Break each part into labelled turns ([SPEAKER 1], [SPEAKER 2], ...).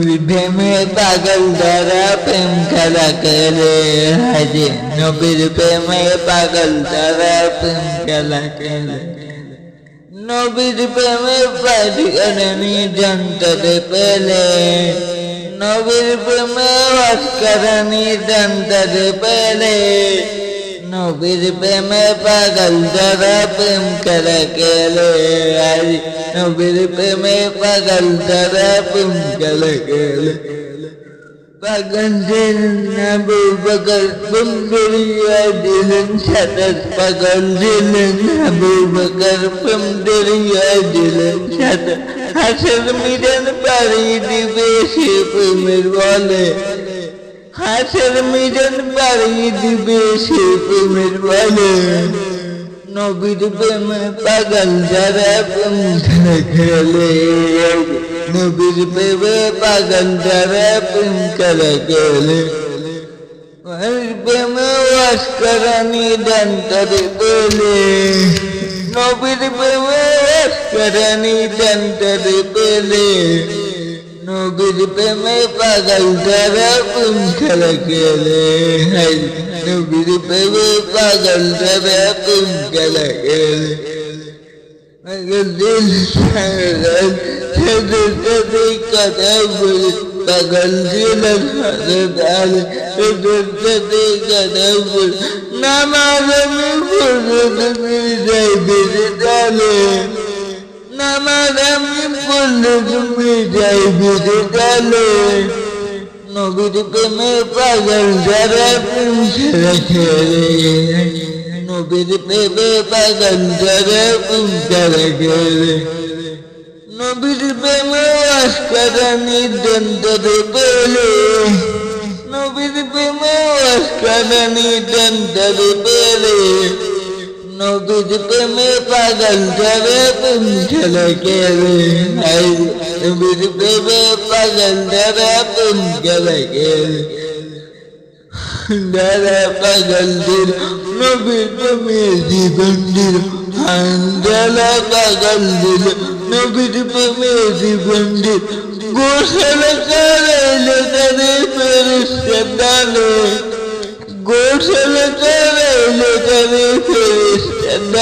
[SPEAKER 1] প্রেমে পাগল তারা প্রেম খেলা করে হাজে নবীর প্রেমে পাগল তারা প্রেম খেলা করে নবীর প্রেমে পাঠিয়ে জানতে পেলে নবীর প্রেমে অস্কারানি জানতে পেলে নবীর প্রেমে পাগল যারা প্রেম করে গেলে আজ নবীর প্রেমে পাগল যারা প্রেম করে গেলে পাগল দিলেন আবু বকর বন্দরিয়া দিলেন সাতাশ পাগল দিলেন আবু বকর বন্দরিয়া দিলেন সাতাশ হাসের মিজান পাড়ি দিবে সে প্রেমের বলে। হাসের মিজান পাড়ি দিবে সে প্রেমের বলে। নবীর প্রেমে পাগল যারা প্রেম খেলে। নবীর প্রেমে পাগল যারা প্রেম খেলে। খেলে প্রেমে ওয়াস করানি ডান্তারে পেলে নবীর প্রেমে ওয়াস করানি ডান্তারে পেলে নবীর প্রেমে পাগল যারা প্রেম খেলে খেলে নবীর প্রেমে পাগল যারা প্রেম খেলে। খেলে কথা বলে পাগল দিল সাথে ডাল সাথে সাথে কথা বলে নামাজ পড়ে তুমি ডালে নামাজ আমি পড়লে তুমি যাই বেঁধে ডালে নবীর প্রেমে পাগল যারা প্রেম ছেড়ে খেলে নবীর প্রেমে পাগল যারা প্রেম ছেড়ে খেলে নবীর প্রেমে আস্কারানি দন্তরে পেলে নবীর প্রেমে আস্কারানি দন্তরে পেলে নবীর প্রেমে পাগল যারা প্রেম ছেড়ে খেলে নবীর প্রেমে পাগল যারা প্রেম ছেড়ে খেলে দাদা পাগল দিল নবীর প্রেমে জীবন দিল আন্দালা পাগল দিল নবীর প্রেমে জীবন গোসল ডালে গোসল তাদের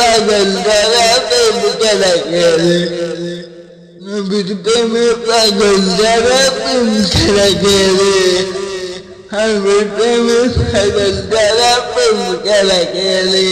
[SPEAKER 1] পাগল যারা প্রেম খেলা গেলে নবীর প্রেমে পাগল যারা প্রেম খেলা গেলে নবীর প্রেমে পাগল যারা প্রেম খেলা গেলে